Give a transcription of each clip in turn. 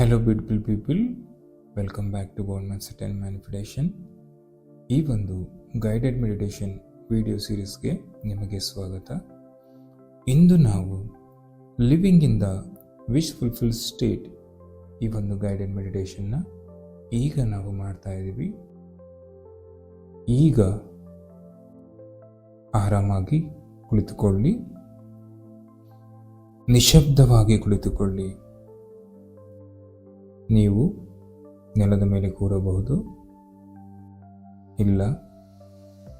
Hello beautiful people welcome back to gold mindset and manifestation ಈ ಒಂದು guided meditation video ಸೀರೀಸ್ಗೆ ನಿಮಗೆ ಸ್ವಾಗತ. ಇಂದು ನಾವು living in the wish fulfilled state ಈ ಒಂದು ಗೈಡೆಡ್ ಮೆಡಿಟೇಷನ್ನ ಈಗ ನಾವು ಮಾಡ್ತಾ ಇದ್ದೀವಿ. ಈಗ ಆರಾಮಾಗಿ ಕುಳಿತುಕೊಳ್ಳಿ. ನಿಶಬ್ದವಾಗಿ ಕುಳಿತುಕೊಳ್ಳಿ. ನೀವು ನೆಲದ ಮೇಲೆ ಕೂರಬಹುದು. ಇಲ್ಲ,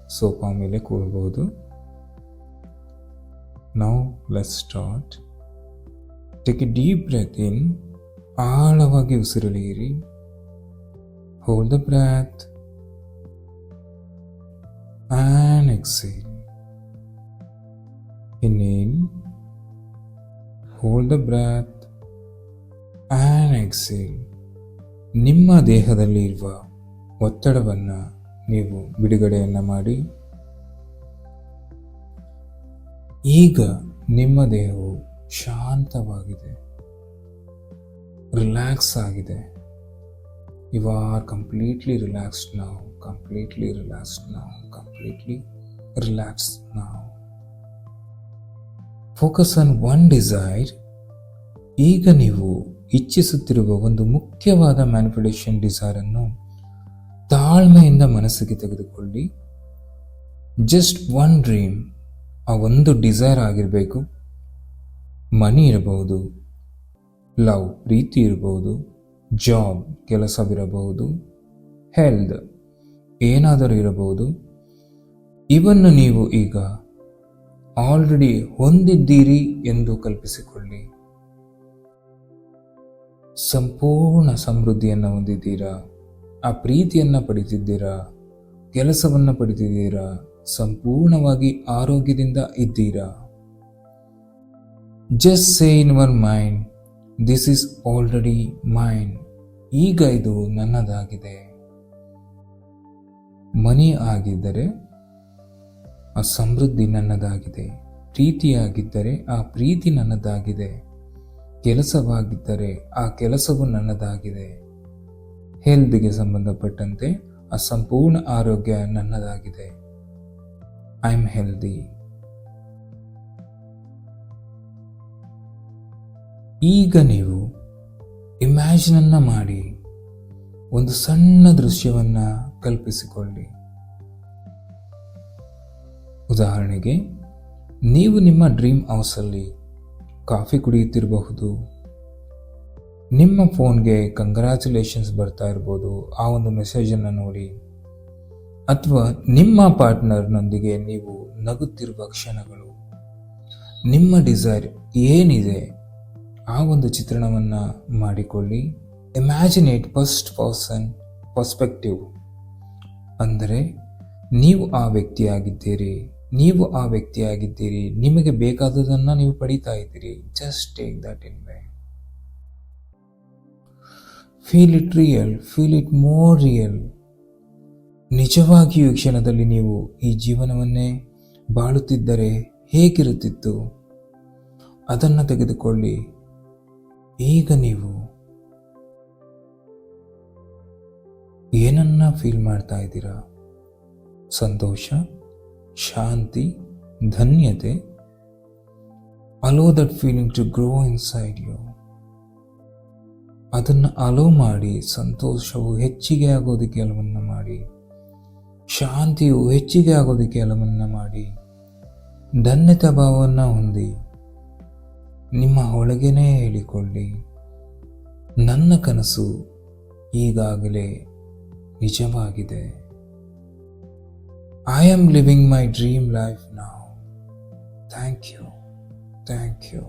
ಸೋಫಾ ಮೇಲೆ ಕೂರಬಹುದು. ನಾವು let start take a deep breath in ಆಳವಾಗಿ ಉಸಿರುಳಿಯಿರಿ hold the breath and exhale inhale. Hold the breath. Exhale ನಿಮ್ಮ ದೇಹದಲ್ಲಿ ಇರುವ ಒತ್ತಡವನ್ನು ನೀವು ಬಿಡುಗಡೆಯನ್ನು ಮಾಡಿ. ಈಗ ನಿಮ್ಮ ದೇಹವು ಶಾಂತವಾಗಿದೆ. ರಿಲ್ಯಾಕ್ಸ್ ಆಗಿದೆ. ಯು ಆರ್ ಕಂಪ್ಲೀಟ್ಲಿ ರಿಲ್ಯಾಕ್ಸ್ಡ್ ನಾವು ಕಂಪ್ಲೀಟ್ಲಿ ರಿಲ್ಯಾಕ್ಸ್ಡ್ ನಾವು ಕಂಪ್ಲೀಟ್ಲಿ ರಿಲ್ಯಾಕ್ಸ್ ನಾವು ಫೋಕಸ್ ಆನ್ ಒನ್ ಡಿಸೈರ್ ಈಗ ನೀವು ಇಚ್ಛಿಸುತ್ತಿರುವ ಒಂದು ಮುಖ್ಯವಾದ ಮ್ಯಾನಿಪುಲೇಷನ್ ಡಿಸೈರನ್ನು ತಾಳ್ಮೆಯಿಂದ ಮನಸ್ಸಿಗೆ ತೆಗೆದುಕೊಳ್ಳಿ. ಜಸ್ಟ್ ಒನ್ ಡ್ರೀಮ್ ಆ ಒಂದು ಡಿಸೈರ್ ಆಗಿರಬೇಕು. ಮನಿ ಇರಬಹುದು ಲವ್ ಪ್ರೀತಿ ಇರಬಹುದು ಜಾಬ್ ಕೆಲಸವಿರಬಹುದು ಹೆಲ್ತ್ ಏನಾದರೂ ಇರಬಹುದು. ಇವನ್ನು ನೀವು ಈಗ ಆಲ್ರೆಡಿ ಹೊಂದಿದ್ದೀರಿ ಎಂದು ಕಲ್ಪಿಸಿಕೊಳ್ಳಿ. ಸಂಪೂರ್ಣ ಸಮೃದ್ಧಿಯನ್ನು ಹೊಂದಿದ್ದೀರಾ? ಆ ಪ್ರೀತಿಯನ್ನು ಪಡಿತಿದ್ದೀರಾ? ಕೆಲಸವನ್ನು ಪಡಿತಿದ್ದೀರಾ? ಸಂಪೂರ್ಣವಾಗಿ ಆರೋಗ್ಯದಿಂದ ಇದ್ದೀರಾ? Just say in your mind this is already mind ಈಗ ಇದು ನನ್ನದಾಗಿದೆ. ಮನಿ ಆಗಿದ್ದರೆ ಆ ಸಮೃದ್ಧಿ ನನ್ನದಾಗಿದೆ. ಪ್ರೀತಿಯಾಗಿದ್ದರೆ ಆ ಪ್ರೀತಿ ನನ್ನದಾಗಿದೆ. ಕೆಲಸವಾಗಿದ್ದರೆ ಆ ಕೆಲಸವು ನನ್ನದಾಗಿದೆ. ಹೆಲ್ತ್ಗೆ ಸಂಬಂಧಪಟ್ಟಂತೆ ಆ ಸಂಪೂರ್ಣ ಆರೋಗ್ಯ ನನ್ನದಾಗಿದೆ. I am healthy. ಈಗ ನೀವು ಇಮ್ಯಾಜಿನನ್ನು ಮಾಡಿ ಒಂದು ಸಣ್ಣ ದೃಶ್ಯವನ್ನ ಕಲ್ಪಿಸಿಕೊಳ್ಳಿ. ಉದಾಹರಣೆಗೆ, ನೀವು ನಿಮ್ಮ ಡ್ರೀಮ್ ಹೌಸಲ್ಲಿ ಕಾಫಿ ಕುಡಿಯುತ್ತಿರಬಹುದು. ನಿಮ್ಮ ಫೋನ್ಗೆ ಕಂಗ್ರ್ಯಾಚುಲೇಷನ್ಸ್ ಬರ್ತಾ ಇರ್ಬೋದು, ಆ ಒಂದು ಮೆಸೇಜನ್ನು ನೋಡಿ. ಅಥವಾ ನಿಮ್ಮ ಪಾರ್ಟ್ನರ್ನೊಂದಿಗೆ ನೀವು ನಗುತ್ತಿರುವ ಕ್ಷಣಗಳು. ನಿಮ್ಮ ಡಿಸೈರ್ ಏನಿದೆ, ಆ ಒಂದು ಚಿತ್ರಣವನ್ನು ಮಾಡಿಕೊಳ್ಳಿ. Imagine it first person perspective. ಅಂದರೆ ನೀವು ಆ ವ್ಯಕ್ತಿಯಾಗಿದ್ದೀರಿ. ನೀವು ಆ ವ್ಯಕ್ತಿಯಾಗಿದ್ದೀರಿ. ನಿಮಗೆ ಬೇಕಾದುದನ್ನು ನೀವು ಪಡಿತಾ ಇದ್ದೀರಿ. Just take that in way feel it real feel it more real ನಿಜವಾಗಿಯೂ ಕ್ಷಣದಲ್ಲಿ ನೀವು ಈ ಜೀವನವನ್ನೇ ಬಾಳುತ್ತಿದ್ದರೆ ಹೇಗಿರುತ್ತಿತ್ತು? ಅದನ್ನು ತೆಗೆದುಕೊಳ್ಳಿ. ಈಗ ನೀವು ಏನನ್ನ ಫೀಲ್ ಮಾಡ್ತಾ ಇದ್ದೀರಾ? ಸಂತೋಷ? ಶಾಂತಿ, ಧನ್ಯತೆ allow that feeling to grow inside you ಅದನ್ನು ಅಲೋ ಮಾಡಿ, ಸಂತೋಷವು ಹೆಚ್ಚಿಗೆ ಆಗೋದಕ್ಕೆ ಎಲ್ಲವನ್ನ ಮಾಡಿ, ಶಾಂತಿಯು ಹೆಚ್ಚಿಗೆ ಆಗೋದಕ್ಕೆ ಎಲ್ಲವನ್ನ ಮಾಡಿ, ಧನ್ಯತಾ ಭಾವವನ್ನು ಹೊಂದಿ, ನಿಮ್ಮ ಹೊಳಿಗೆನೇ ಹೇಳಿಕೊಳ್ಳಿ. ನನ್ನ ಕನಸು ಈಗಾಗಲೇ ನಿಜವಾಗಿದೆ. I am living my dream life now. Thank you thank you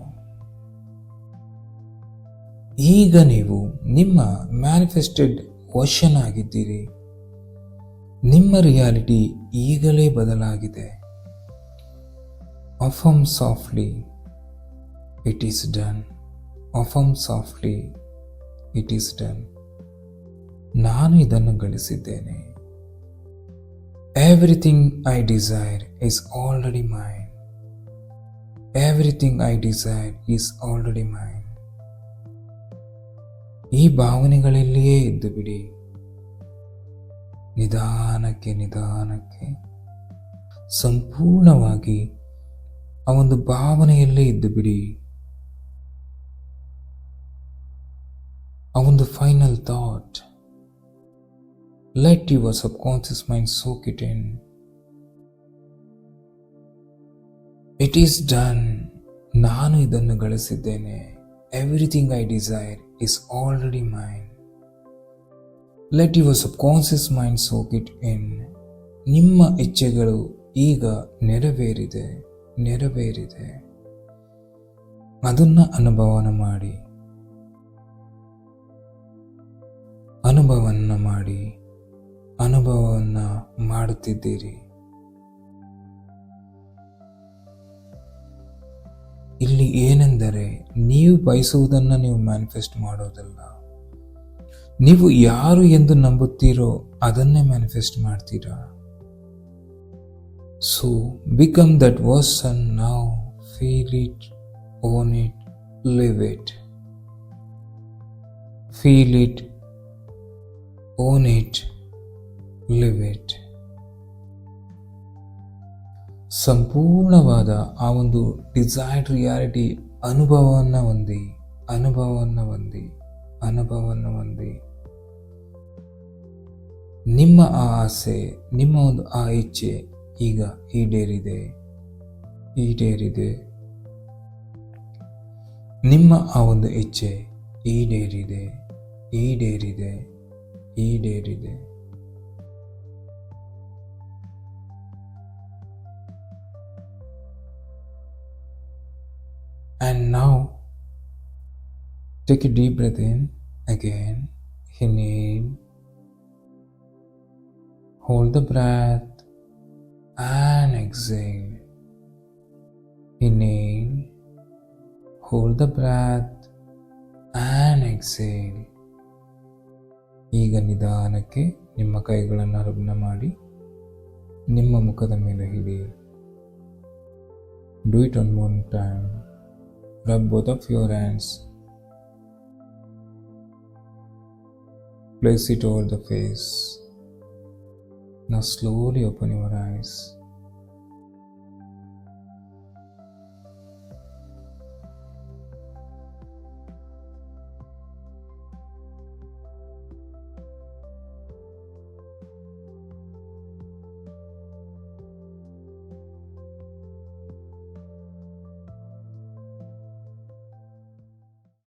ಈಗ ನೀವು ನಿಮ್ಮ ಮ್ಯಾನಿಫೆಸ್ಟೆಡ್ ವರ್ಷನ್ ಆಗಿದ್ದೀರಿ. ನಿಮ್ಮ ರಿಯಾಲಿಟಿ ಈಗಲೇ ಬದಲಾಗಿದೆ. Affirm softly it is done affirm softly it is done ನಾನು ಇದನ್ನು ಗಳಿಸಿದ್ದೇನೆ. Everything I desire is already mine. Everything I desire is already mine. ಈ ಭಾವನೆಗಳಲ್ಲಿಯೇ ಇದ್ದು ಬಿಡಿ ನಿಧಾನಕ್ಕೆ ನಿಧಾನಕ್ಕೆ, ಸಂಪೂರ್ಣವಾಗಿ ಆ ಒಂದು ಭಾವನೆಯಲ್ಲೇ ಇದ್ದು ಬಿಡಿ ಆ ಒಂದು final thought let your subconscious mind soak it in it is done ನಾನು ಇದನ್ನು ಗಳಿಸಿದ್ದೇನೆ. Everything I desire is already mine let your subconscious mind soak it in ನಿಮ್ಮ ಇಚ್ಛೆಗಳು ಈಗ ನೆರವೇರಿದೆ ನೆರವೇರಿದೆ. ಅದನ್ನು ಅನುಭವನ ಮಾಡಿ. ಅನುಭವನ ಮಾಡಿ. ಅನುಭವವನ್ನ ಮಾಡುತ್ತಿದ್ದೀರಿ. ಇಲ್ಲಿ ಏನೆಂದರೆ, ನೀವು ಬಯಸುವುದನ್ನು ನೀವು ಮ್ಯಾನಿಫೆಸ್ಟ್ ಮಾಡೋದಲ್ಲ. ನೀವು ಯಾರು ಎಂದು ನಂಬುತ್ತೀರೋ ಅದನ್ನೇ ಮ್ಯಾನಿಫೆಸ್ಟ್ ಮಾಡ್ತೀರಾ. So become that version now feel it own it live it feel it own it live it ಸಂಪೂರ್ಣವಾದ ಆ ಒಂದು ಡಿಸೈರ್ಡ್ ರಿಯಾಲಿಟಿ ಅನುಭವವನ್ನು ಹೊಂದಿ ಅನುಭವವನ್ನು ಹೊಂದಿ ಅನುಭವವನ್ನು ಹೊಂದಿ. ನಿಮ್ಮ ಆ ಆಸೆ, ನಿಮ್ಮ ಒಂದು ಆ ಇಚ್ಛೆ ಈಗ ಈಡೇರಿದೆ ಈಡೇರಿದೆ. ನಿಮ್ಮ ಆ ಒಂದು ಇಚ್ಛೆ ಈಡೇರಿದೆ ಈಡೇರಿದೆ ಈಡೇರಿದೆ. And now take a deep breath in again. Inhale. Hold the breath and exhale. Inhale. Hold the breath and exhale. ಈಗ ನಿಧಾನಕ್ಕೆ ನಿಮ್ಮ ಕೈಗಳನ್ನು ರುಗ್ನ ಮಾಡಿ ನಿಮ್ಮ ಮುಖದ ಮೇಲೆ ಹಿಡಿಯಿರಿ do it one more time Rub both of your hands. Place it over the face. Now slowly open your eyes.